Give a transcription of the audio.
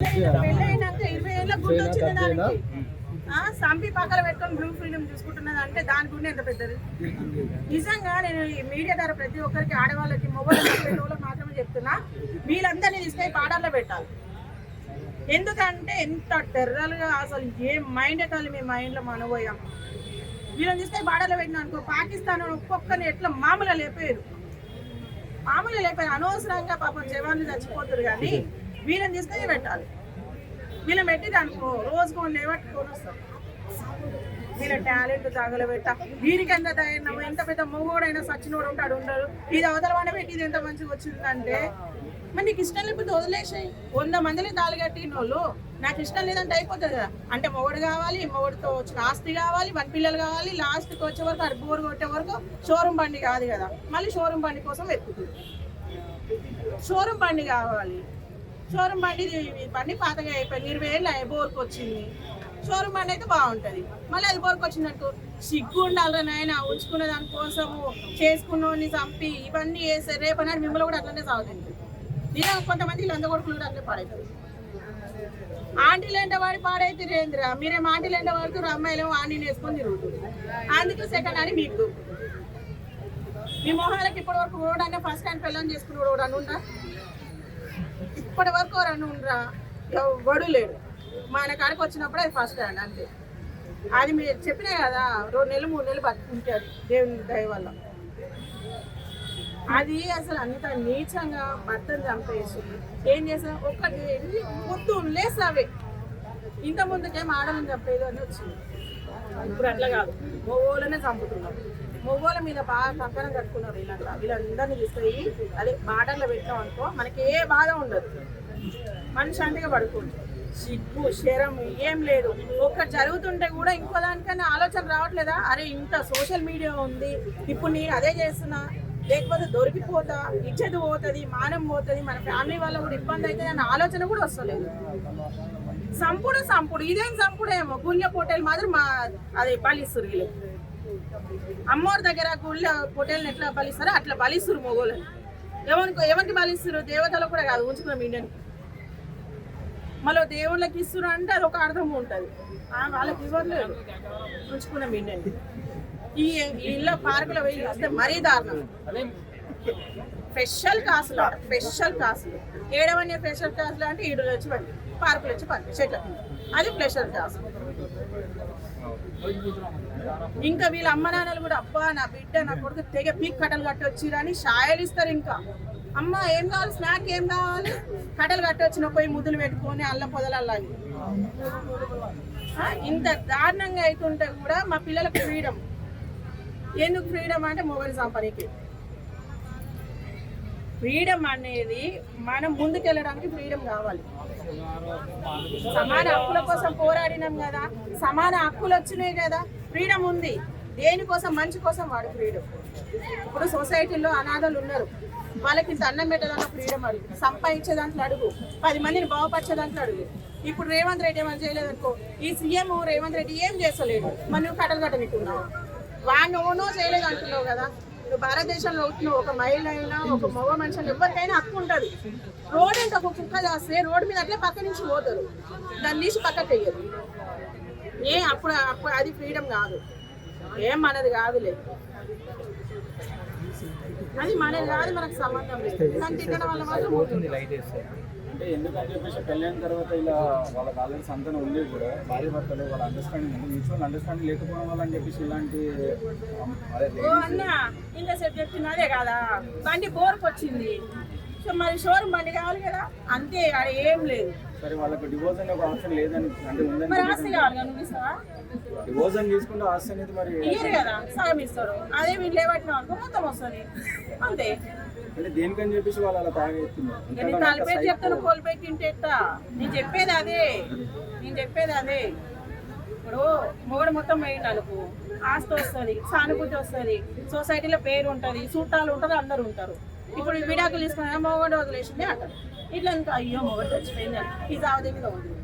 పెళ్ళైనాక ఇరవై ఏళ్ళ వచ్చింది దానికి. సంపి పక్కన పెట్టుకొని బ్లూ ఫిల్మ్ చూసుకుంటున్నది అంటే దాని గుండె ఎంత పెద్దది? నిజంగా నేను ఈ మీడియా ద్వారా ప్రతి ఒక్కరికి ఆడవాళ్ళకి మొబైల్ వాళ్ళకి మాత్రమే చెప్తున్నా వీళ్ళందరినీ తీసుకొని పాడాల్లో పెట్టాలి. ఎందుకంటే ఎంత టెర్రల్గా అసలు ఏ మైండ్ ఎట్టాలి మీ మైండ్లో మనబోయాం వీళ్ళని తీసుకొని పాడాల్లో పెట్టినా అనుకో పాకిస్తాన్ ఒక్కొక్కరిని ఎట్లా మామూలుగా లేపారు మామూలుగా లేపారు అనవసరంగా పాపం జవాన్లు చచ్చిపోతారు కానీ వీళ్ళని తీసుకొని పెట్టాలి. వీళ్ళని పెట్టి దానికి రోజుకు వాళ్ళు లేవట్టుకొని వస్తారు వీళ్ళ టాలెంట్ తగలబెట్ట. వీరికి ఎంత ధైర్యం ఎంత పెద్ద మొగోడైనా సచ్చినోడు ఉంటాడు ఉండడు. ఇది అవతల వాడే పెట్టి ఇది ఎంత మంచిగా వచ్చిందంటే మరి నీకు ఇష్టం లేకపోతే వదిలేసాయి. వంద మందిని తాళగట్టిన వాళ్ళు నాకు ఇష్టం లేదంటే అయిపోతుంది కదా. అంటే మొగడు కావాలి మొగడుతో వచ్చిన ఆస్తి కావాలి మన పిల్లలు కావాలి లాస్ట్కి వచ్చే వరకు అది బోర్ కొట్టే వరకు షోరూమ్ బండి కాదు కదా. మళ్ళీ షోరూమ్ బండి కోసం వెతుకుతుంది. షోరూమ్ బండి కావాలి. షోరూమ్ బండి బండి పాతగా అయిపోయింది. ఇరవై ఏళ్ళు అయ్యి బోర్కి వచ్చింది. షోరూమ్ బండి అయితే బాగుంటుంది. మళ్ళీ అది బోర్కి వచ్చింది సిగ్గు ఉండాలి నాయన. ఉంచుకున్న దానికోసము చేసుకున్నోని చంపి ఇవన్నీ చేస్తే రేపు అన్నాడు మిమ్మల్ని కూడా అట్లనే సాగుతుంది నేను కొంతమంది లంద కొడుకులు కూడా అట్లే పాడైతుంది ఆంటీలు ఎంట వాడి పాడైతే రేంద్రా మీరేం ఆంటీలు ఎంట వాడుతున్నారు అమ్మాయిలు ఆంటీని వేసుకొని తిరుగుతుంది అందుకు సెకండ్ అని మీకు మీ మొహాలకి ఇప్పటి వరకు రోడ్ అనే ఫస్ట్ టైం పెళ్ళని చేసుకుని రోడ్ అని ఉందా? ఇప్పటి వరకు రన్ ఉండరా? ఎవడు లేడు. మన కాడికి వచ్చినప్పుడు అది ఫస్ట్ హ్యాండ్ అంతే. అది మీరు చెప్పినా కదా రెండు నెలలు మూడు నెలలు బతుకుంటాడు దేవుని దయ వల్ల. అది అసలు అంత నీచంగా భర్తను చంపేసి ఏం చేసా ఒక్కటి ముద్దు లేసావే. ఇంత ముందుకేం ఆడని చంపేది అని వచ్చింది. ఇప్పుడు అట్లా కాదు. ఓలోనే చంపుతున్నాం. మొగోల మీద బాగా కంకణం కట్టుకున్నారు వీళ్ళంతా. వీళ్ళందరినీ తీసుకుపోయి అదే బాటల్లో పెట్టాం అనుకో మనకి ఏ బాధ ఉండదు. మనిషి అంతగా పడుకోండి. సిగ్గు శరం ఏం లేదు. ఒక్కటి జరుగుతుంటే కూడా ఇంకో దానికన్నా ఆలోచన రావట్లేదా? అరే ఇంత సోషల్ మీడియా ఉంది. ఇప్పుడు నేను అదే చేస్తున్నా. లేకపోతే దొరికిపోతా ఇచ్చేది పోతుంది మానం పోతుంది. మన ఫ్యామిలీ వల్ల కూడా ఇబ్బంది అవుతుంది అన్న ఆలోచన కూడా వస్తలేదు. సంపుడు సంపుడు ఇదేం సంపుడేమో? గుళ్ళ పొట్టేలు మాత్రం మా అది వీళ్ళు. వీళ్ళు అమ్మవారి దగ్గర గుళ్ళ పొట్టేళ్ళని ఎట్లా బలిస్తారో అట్లా బలిస్తారు మొగోళ్ళని. ఎవరికి ఎవరికి బలిస్తారు దేవతలు కూడా కాదు ఉంచుకున్నాం ఇండియన్. మళ్ళీ దేవుళ్ళకి ఇస్తున్నారు అంటే అది ఒక అర్థం ఉంటుంది. వాళ్ళకి ఇవ్వట్లేదు. ఉంచుకున్నాం ఇండియన్. ఈ ఇళ్ళ పార్కులో వెళ్ళి వస్తే మరీ దారుణం. స్పెషల్ కాసులు స్పెషల్ కాసులు. ఏడవన్నీ స్పెషల్ కాసులు అంటే ఈడు వచ్చి పండి పార్కులు వచ్చి పండి చెట్లు అది స్పెషల్ కాసులు. ఇంకా వీళ్ళ అమ్మ నాన్నలు కూడా అబ్బా నా బిడ్డ నా కొడుకు తెగ పీక్ కట్టలు కట్టొచ్చిరని షాయలు ఇస్తారు ఇంకా. అమ్మ ఏం కావాలి? స్నాక్ ఏం కావాలి? కట్టలు కట్టొచ్చిన పోయి ముద్దులు పెట్టుకొని అల్ల పొదలల్లాగి ఇంత దారుణంగా అవుతుంటే కూడా మా పిల్లలకు ఫ్రీడమ్. ఎందుకు ఫ్రీడమ్ అంటే మొబైల్ సంపనీకి ఫ్రీడమ్ అనేది మనం ముందుకెళ్ళడానికి ఫ్రీడమ్ కావాలి. సమాన హక్కుల కోసం పోరాడినాం కదా సమాన హక్కులు వచ్చినాయి కదా ఫ్రీడమ్ ఉంది. దేనికోసం మంచి కోసం వాడు ఫ్రీడమ్. ఇప్పుడు సొసైటీలో అనాథలు ఉన్నారు. వాళ్ళకి ఇంత అన్నం పెట్టదన్న ఫ్రీడమ్ అడుగు. సంపాదించే దాంట్లో అడుగు. పది మందిని బాగుపరిచే దాంట్లో అడుగు. ఇప్పుడు రేవంత్ రెడ్డి ఏమైనా చేయలేదనుకో ఈ సీఎం రేవంత్ రెడ్డి ఏం చేస్తలేడు? మరి నువ్వు కట్టలు కట్టనికున్నావు వాడిని ఓనో చేయలేదు అంటున్నావు కదా. నువ్వు భారతదేశంలో ఉంటున్నావు ఒక మహిళ అయినా ఒక మగ మనిషి ఎవరికైనా హక్కు ఉంటుంది. రోడ్ అంటే ఒక కుక్క చేస్తే రోడ్డు మీద అట్లే పక్క నుంచి పోతారు. దాన్ని తీసి పక్కకు వెయ్యరు ఏ అప్పుడు అప్పుడు అది ఫ్రీడమ్ కాదు. ఏం మనది కాదులే. అది మనది కాదు మనకు సంబంధం. లేదు వల్ల పోతుంది లైట్ వేస్తే. అంటే ఎందుకని చెప్పేసి పెళ్ళైన తర్వాత ఇలా వాళ్ళకి ఆల్రెడీ సంతానం ఉంది కూడా భార్య భర్తలు వాళ్ళ అండర్స్టాండింగ్ ఉంది. మ్యూచువల్ అండర్స్టాండింగ్ లేకపోవడం వల్ల అని చెప్పేసి ఇలాంటి అదే ఓ అన్న ఇంతసేపు చెప్తున్నా అదే కదా. బండి బోర్కి వచ్చింది సో మరి షోరూమ్ బండి కావాలి కదా? అంతే ఏం లేదు. సరే వాళ్ళకి డివోర్స్ అనే ఒక ఆప్షన్ లేదని అంటే ఉందని మరి ఆస్తి కావాలి కదా నువ్వు ఇస్తావా? డివోర్స్ అని తీసుకుంటే ఆస్తి అనేది మరి ఇయ్యరు కదా సగం ఇస్తారు. అదే వీళ్ళు లేవట్టిన అనుకో మొత్తం వస్తుంది. అంతే. అంటే దేనికని చెప్పేసి వాళ్ళు అలా నేను తలపెట్టి చెప్తాను కోల్పెట్టి తింటేస్తా నేను చెప్పేది అదే. నేను చెప్పేది అదే. ఇప్పుడు మొగడు మొత్తం వేయండి అనుకో ఆస్తి వస్తుంది సానుభూతి వస్తుంది సొసైటీలో పేరు ఉంటుంది చుట్టాలు ఉంటారు అందరు ఉంటారు. ఇప్పుడు విడాకులు తీసుకున్నా మొగడు వదిలేసింది అంటారు. ఇట్లా ఇంకా అయ్యో మొగడు చచ్చిపోయింది అని ఈ జావదే మీద ఉంది